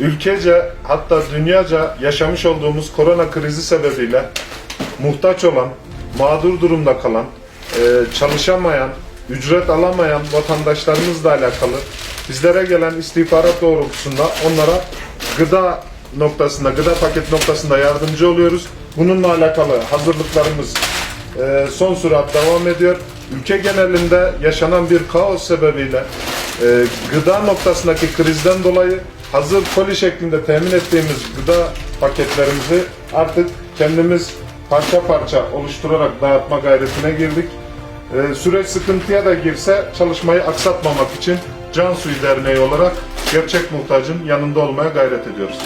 ülkece hatta dünyaca yaşamış olduğumuz korona krizi sebebiyle muhtaç olan, mağdur durumda kalan, e, çalışamayan, ücret alamayan vatandaşlarımızla alakalı bizlere gelen istihbarat doğrultusunda onlara gıda noktasında, gıda paket noktasında yardımcı oluyoruz. Bununla alakalı hazırlıklarımız e, son sürat devam ediyor. Ülke genelinde yaşanan bir kaos sebebiyle e, gıda noktasındaki krizden dolayı hazır koli şeklinde temin ettiğimiz gıda paketlerimizi artık kendimiz parça parça oluşturarak dağıtma gayretine girdik. E, süreç sıkıntıya da girse çalışmayı aksatmamak için Can Suyu Derneği olarak gerçek muhtacın yanında olmaya gayret ediyoruz.